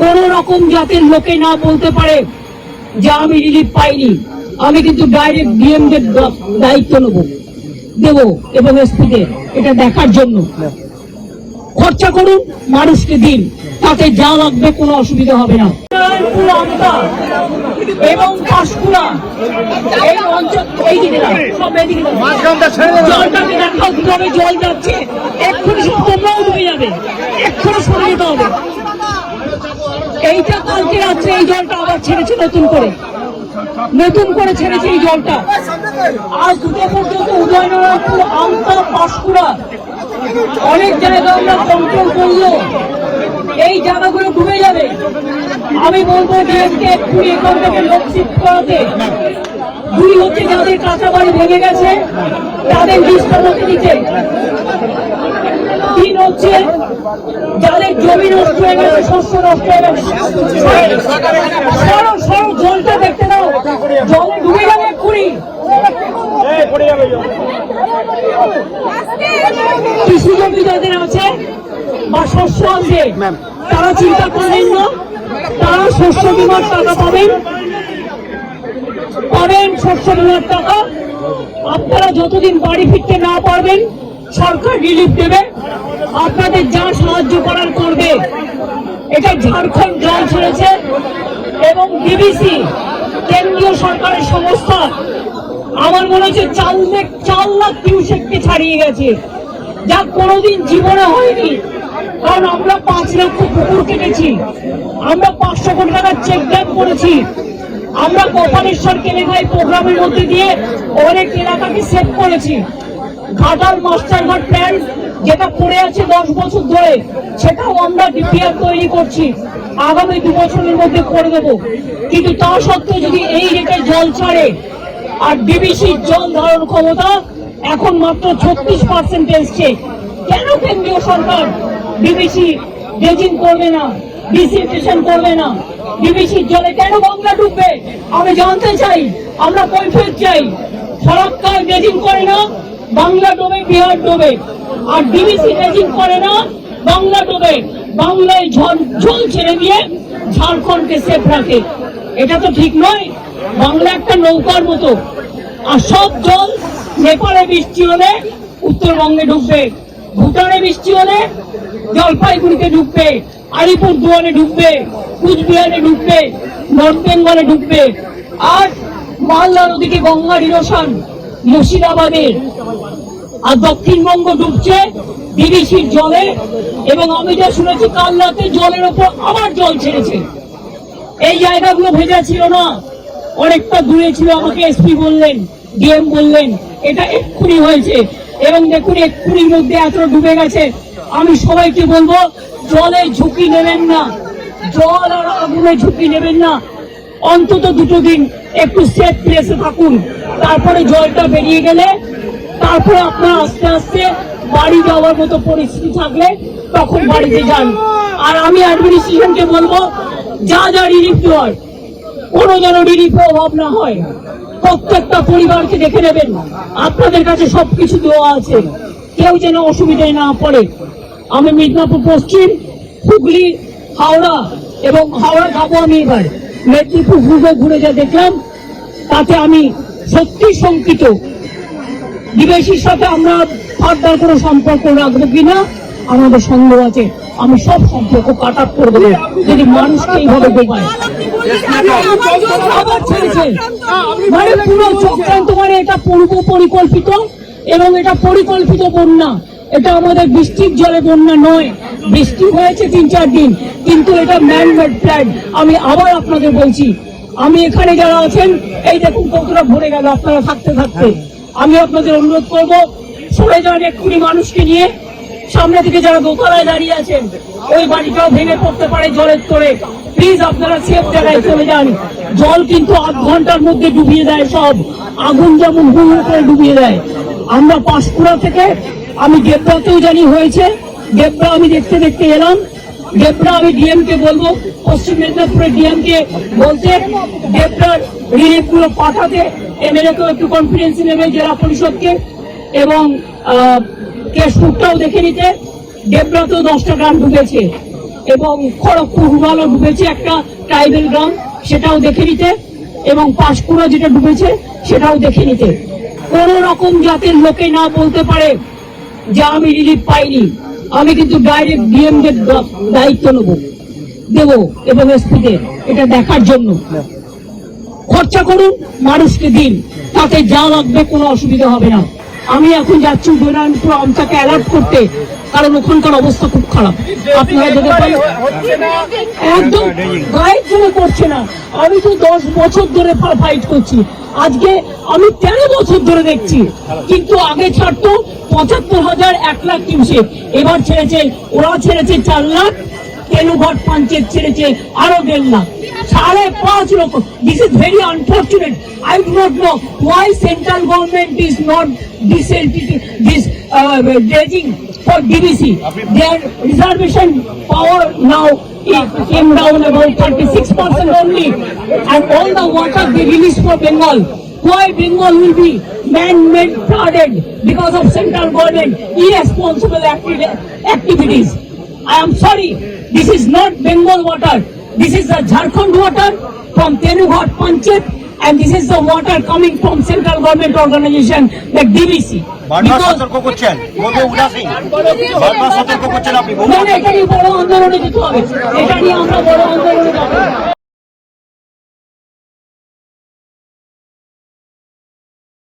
কোন রকম জাতের লোকে না বলতে পারে যে আমি রিলিফ পাইনি। আমি কিন্তু ডাইরেক্ট ডিএম দের দায়িত্ব নেব। দেব এবং এসপিতে এটা দেখার জন্য। খরচা করুন মানুষকে দিন। তাতে যা লাগবে কোনো অসুবিধা হবে না। এবং পাঁশকুড়া এই অঞ্চল এই দিকে সব এদিকে জলটাকে দেখাও কীভাবে জল যাচ্ছে। এক্ষুনি সব তোমরাও ডুবে যাবে। এক্ষুনি সরে যেতে হবে। এইটা কালকে রাত্রে এই জলটা আবার ছেড়েছে নতুন করে। নতুন করে ছেড়েছে এই জলটা। আজ দুটো পর্যন্ত উদয়নারায়ণপুর, আমতা, পাঁশকুড়া। অনেক জায়গা আমরা কন্ট্রোল করল এই জায়গাগুলো ডুবে যাবে। আমি বলব ডিএমকে এক্ষুনি এখান থেকে লোক করাতে দুই হচ্ছে যাদের কাঁচা বাড়ি ভেঙে গেছে, তাদের লোকে দিতে। হচ্ছে যাদের জমি নষ্ট হয়ে গেছে শস্য নষ্ট হয়ে গেছে। সরো সরো জলটা দেখতে দাও। জলে ডুবে যাবে এক্ষুনি কৃষি জমি যাদের আছে বা শস্য আছে তারা চিন্তা করবেন না। তারা শস্য বিমার টাকা পাবেন। পাবেন শস্য বিমার টাকা। আপনারা যতদিন বাড়ি ফিরতে না পারবেন সরকার রিলিফ দেবে, আপনাদের যা সাহায্য করার করবে এটা ঝাড়খণ্ড জল ছেড়েছে এবং বিবিসি কেন্দ্রীয় সরকারের সংস্থা আমার মনে হচ্ছে চার লাখ চার লাখ কিউসেককে ছাড়িয়ে গেছে। যা কোনোদিন জীবনে হয়নি, কারণ আমরা পাঁচ লক্ষ পুকুর কেটেছি, আমরা পাঁচশো কোটি টাকার চেক ড্যাম করেছি। আমরা গোপালেশ্বর কেলেঘাই প্রোগ্রামের মধ্যে দিয়ে অনেক এলাকাকে সেভ করেছি। ঘাটাল মাস্টারঘাট প্ল্যান যেটা পড়ে আছে দশ বছর ধরে, সেটাও আমরা ডিপিআর তৈরি করছি। আগামী দু বছরের মধ্যে করে দেবো। কিন্তু তা সত্ত্বেও যদি এই রেটে জল ছাড়ে, আর ডিবিসির জল ধারণ ক্ষমতা এখন মাত্র ছত্রিশ পার্সেন্ট এসছে, কেন কেন্দ্রীয় সরকার ডিবিসি ড্রেজিং করবে না ডিসিটেশন করবে না? ডিবিসির জলে কেন বাংলা ডুববে? আমি জানতে চাই, আমরা কৈফিয়ত চাই। সরকার ড্রেজিং করে না বাংলা ডোবে, বিহার ডোবে। আর ডিবিসি ড্রেজিং করে না, বাংলা ডোবে। বাংলায় ঝড় জল ছেড়ে দিয়ে ঝাড়খণ্ডকে সেফ রাখে। এটা তো ঠিক নয়, বাংলা একটা নৌকার মতো। আর সব জল নেপালে বৃষ্টি হলে উত্তরবঙ্গে ঢুকবে, ভুটানে বৃষ্টি হলে জলপাইগুড়িতে ঢুকবে, আলিপুর দুয়ারে ঢুকবে, কুচবিহারে ঢুকবে, নর্থ বেঙ্গলে ঢুকবে। আর মালদার ওদিকে গঙ্গা ইরোশন মুর্শিদাবাদের আর দক্ষিণবঙ্গ ডুবছে, বিদেশির জলে, এবং আমি যা শুনেছি, কাল রাতে জলের ওপর আবার জল ছেড়েছে। এই জায়গাগুলো ভেজা ছিল না, অনেকটা দূরে ছিল, আমাকে এসপি বললেন ডিএম বললেন, এটা এক্ষুনি হয়েছে। এবং দেখুন, এক্ষুনির মধ্যে এত ডুবে গেছে। আমি সবাইকে বলব, জলে ঝুঁকি নেবেন না। জল আর আগুনে ঝুঁকি নেবেন না। অন্তত দুটো দিন একটু সেফ প্লেসে থাকুন। তারপরে জলটা বেরিয়ে গেলে তারপরে আপনার আস্তে আস্তে বাড়ি যাওয়ার মতো পরিস্থিতি থাকলে তখন বাড়িতে যান। আর আমি অ্যাডমিনিস্ট্রেশনকে বলব, যা যা রিলিফ দেওয়ার কোনো যেন রিলিফের অভাব না হয়। প্রত্যেকটা পরিবারকে দেখে নেবেন। আপনাদের কাছে সবকিছু দেওয়া আছে। কেউ যেন অসুবিধায় না পড়ে। আমি মিদনাপুর পশ্চিম, হুগলি, হাওড়া এবং হাওড়া যাব আমি এবার। মেদিনীপুর ঘুরে ঘুরে যা দেখলাম, তাতে আমি সত্যি শঙ্কিত। বিদেশির সাথে আমরা ফার্দার কোনো সম্পর্ক রাখব কিনা, আমাদের সন্দেহ আছে। আমি সব সম্পর্ক কাট আপ করে দেবো যদি মানুষকে এইভাবে ছেড়েছে মানে মানে আমি আবার আপনাদের বলছি, আমি এখানে যারা আছেন, এই দেখুন কতটা ভরে গেল আপনারা থাকতে থাকতে। আমি আপনাদের অনুরোধ করব, সরে যান এক্ষুনি মানুষকে নিয়ে। সামনে থেকে যারা দোতলায় দাঁড়িয়ে আছেন, ওই বাড়িটাও ভেঙে পড়তে পারে জলের তোরে প্লিজ আপনারা সেফ জায়গায় চলে যান। জল কিন্তু আধ ঘণ্টার মধ্যে ডুবিয়ে দেয় সব। আগুন যেমন হুম করে ডুবিয়ে দেয়। আমরা পাঁশকুড়া থেকে, আমি দেবরাতেও জানি হয়েছে দেবরা আমি দেখতে দেখতে এলাম। দেবরা আমি ডিএম কে বলব, পশ্চিম মেদিনীপুরের ডিএম কে বলতে দেবরার রিলিফগুলো পাঠাতে এমএলএ কেও একটু কনফিডেন্স নেবে জেলা পরিষদকে এবং কেশপুরটাও দেখে নিতে। দেবরাতেও দশটা গ্রাম ঢুকেছে এবং খড়গপুর রুরালও ঢুকেছে একটা ট্রাইবেল গ্রাম, সেটাও দেখে নিতে এবং পাঁশকুড়া যেটা ডুবেছে সেটাও দেখে নিতে। কোন রকম জাতের লোকে না বলতে পারে যে আমি রিলিফ পাইনি। আমি কিন্তু ডাইরেক্ট ডিএম দের দায়িত্ব নেব। দেব এবং এসপিতে এটা দেখার জন্য। খরচা করুন, মানুষকে দিন। তাতে যা লাগবে কোনো অসুবিধা হবে না। আমি এখন যাচ্ছি উদয়নারায়ণপুর আমটাকে অ্যালার্ট করতে, কারণ ওখানকার অবস্থা খুব খারাপ। আপনারা পারেন একদম জন্য করছে না। আমি তো দশ বছর ধরে ফাইট করছি। আজকে আমি তেরো বছর ধরে দেখছি। কিন্তু আগে ছাড়তো পঁচাত্তর হাজার এক লাখ কিউসেক এবার ছেড়েছে ওরা ছেড়েছে চার লাখ তেলুঘাট পঞ্চায়েত ছেড়েছে আরও দেড় লাখ। সাড়ে পাঁচ লক্ষ। This is very unfortunate I do not know why central government is not this this dredging for DBC. Their reservation power now it came down about 36% only and all the water they released for Bengal. Why Bengal will be man-made flooded because of central government irresponsible acti- activities. I am sorry, this is not Bengal water. This is the Jharkhand water from Tenughat Panchayat and this is the water coming from central government organization like DVC. বড় আন্দোলনে যেতে হবে এটা নিয়ে আমরা বড় আন্দোলনে যাব